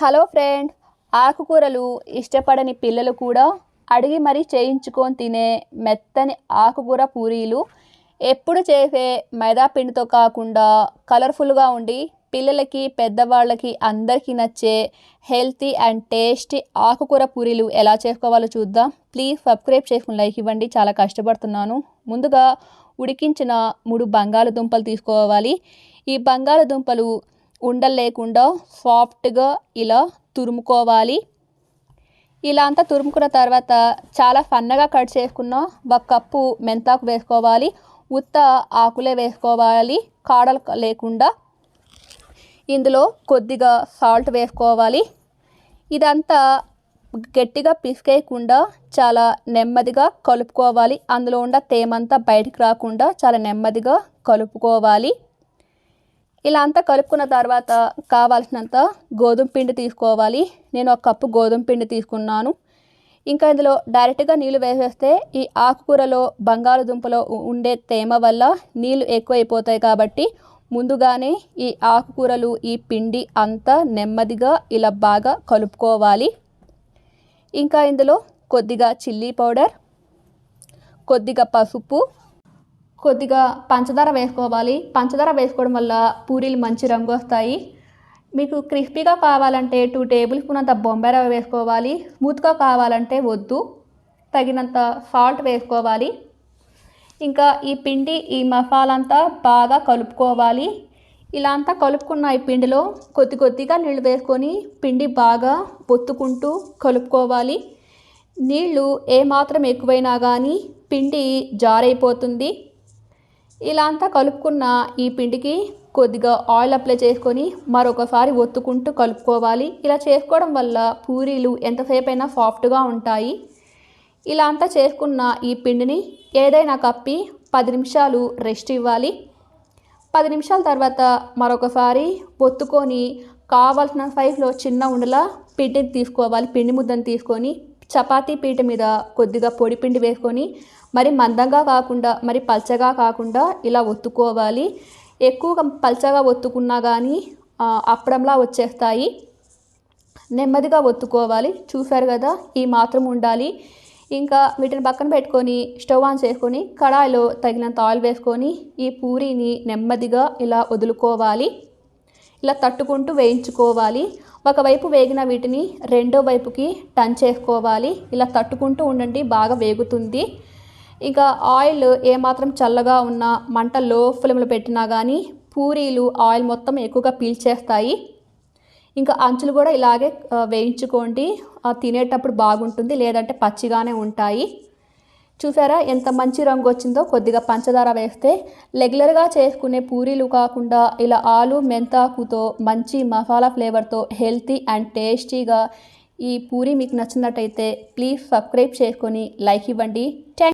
Hello friend ఆకుకూరలు ఇష్టపడని పిల్లలు కూడా అడిగి మరీ చేయించుకొని తినే మెత్తని ఆకుకూర పూరీలు ఎప్పుడు చేసే మైదా పిండితో కాకుండా కలర్ఫుల్గా ఉండి పిల్లలకి పెద్దవాళ్ళకి అందరికీ నచ్చే హెల్తీ అండ్ టేస్టీ ఆకుకూర పూరీలు ఎలా చేసుకోవాలో చూద్దాం. ప్లీజ్ సబ్స్క్రైబ్ చేసుకుని లైక్ ఇవ్వండి. చాలా కష్టపడుతున్నాను. ముందుగా ఉడికించిన మూడు బంగాళదుంపలు తీసుకోవాలి. ఈ బంగాళదుంపలు ఉండలు లేకుండా సాఫ్ట్గా ఇలా తురుముకోవాలి. ఇలా అంతా తురుముకున్న తర్వాత చాలా సన్నగా కట్ చేసుకున్న ఒక కప్పు మెంతాకు వేసుకోవాలి. ఉత్త ఆకులే వేసుకోవాలి. కాడలు లేకుండా ఇందులో కొద్దిగా సాల్ట్ వేసుకోవాలి. ఇదంతా గట్టిగా పిసికేయకుండా చాలా నెమ్మదిగా కలుపుకోవాలి. అందులో ఉన్న తేమంతా బయటికి రాకుండా చాలా నెమ్మదిగా కలుపుకోవాలి. ఇలా అంతా కలుపుకున్న తర్వాత కావాల్సినంత గోధుమ పిండి తీసుకోవాలి. నేను ఒక కప్పు గోధుమ పిండి తీసుకున్నాను. ఇంకా ఇందులో డైరెక్ట్గా నీళ్ళు వేసేస్తే ఈ ఆకుకూరలో బంగాళదుంపలో ఉండే తేమ వల్ల నీళ్ళు ఎక్కువైపోతాయి కాబట్టి ముందుగానే ఈ ఆకుకూరలు ఈ పిండి అంతా నెమ్మదిగా ఇలా బాగా కలుపుకోవాలి. ఇంకా ఇందులో కొద్దిగా చిల్లీ పౌడర్ కొద్దిగా పసుపు కొద్దిగా పంచదార వేసుకోవాలి. పంచదార వేసుకోవడం వల్ల పూరీలు మంచి రంగు వస్తాయి. మీకు క్రిస్పీగా కావాలంటే టూ టేబుల్ స్పూన్ అంత బొంబాయి రవ్వ వేసుకోవాలి. స్మూత్గా కావాలంటే వద్దు. తగినంత సాల్ట్ వేసుకోవాలి. ఇంకా ఈ పిండి ఈ మసాలా అంతా బాగా కలుపుకోవాలి. ఇలా అంతా కలుపుకున్న ఈ పిండిలో కొద్ది కొద్దిగా నీళ్ళు వేసుకొని పిండి బాగా పొత్తుకుంటూ కలుపుకోవాలి. నీళ్ళు ఏమాత్రం ఎక్కువైనా కానీ పిండి జారైపోతుంది. ఇలా అంతా కలుపుకున్న ఈ పిండికి కొద్దిగా ఆయిల్ అప్లై చేసుకొని మరొకసారి ఒత్తుకుంటూ కలుపుకోవాలి. ఇలా చేసుకోవడం వల్ల పూరీలు ఎంతసేపు అయినా సాఫ్ట్గా ఉంటాయి. ఇలా అంతా చేసుకున్న ఈ పిండిని ఏదైనా కప్పి పది నిమిషాలు రెస్ట్ ఇవ్వాలి. పది నిమిషాల తర్వాత మరొకసారి ఒత్తుకొని కావాల్సిన సైజులో చిన్న ఉండలా పిండిని తీసుకోవాలి. పిండి ముద్దను తీసుకొని చపాతీ పీట మీద కొద్దిగా పొడి పిండి వేసుకొని మరి మందంగా కాకుండా మరి పల్చగా కాకుండా ఇలా ఒత్తుకోవాలి. ఎక్కువగా పల్చగా ఒత్తుకున్నా కానీ అప్పడంలా వచ్చేస్తాయి. నెమ్మదిగా ఒత్తుకోవాలి. చూశారు కదా ఈ మాత్రం ఉండాలి. ఇంకా వీటిని పక్కన పెట్టుకొని స్టవ్ ఆన్ చేసుకొని కడాయిలో తగినంత ఆయిల్ వేసుకొని ఈ పూరీని నెమ్మదిగా ఇలా వదులుకోవాలి. ఇలా తట్టుకుంటూ వేయించుకోవాలి. ఒకవైపు వేగిన వీటిని రెండో వైపుకి టన్ చేసుకోవాలి ఇలా తట్టుకుంటూ ఉండండి బాగా వేగుతుంది. ఇంకా ఆయిల్ ఏమాత్రం చల్లగా ఉన్న మంట లో ఫ్లేమ్లో పెట్టినా కానీ పూరీలు ఆయిల్ మొత్తం ఎక్కువగా పీల్చేస్తాయి. ఇంకా అంచులు కూడా ఇలాగే వేయించుకోండి. తినేటప్పుడు బాగుంటుంది లేదంటే పచ్చిగానే ఉంటాయి. చూసారా ఎంత మంచి రంగు వచ్చిందో? కొద్దిగా పంచదార వేస్తే రెగ్యులర్గా చేసుకునే పూరీలు కాకుండా ఇలా ఆలు మెంతాకుతో మంచి మసాలా ఫ్లేవర్తో హెల్తీ అండ్ టేస్టీగా ఈ పూరి మీకు నచ్చినట్టయితే ప్లీజ్ సబ్స్క్రైబ్ చేసుకొని లైక్ ఇవ్వండి. థ్యాంక్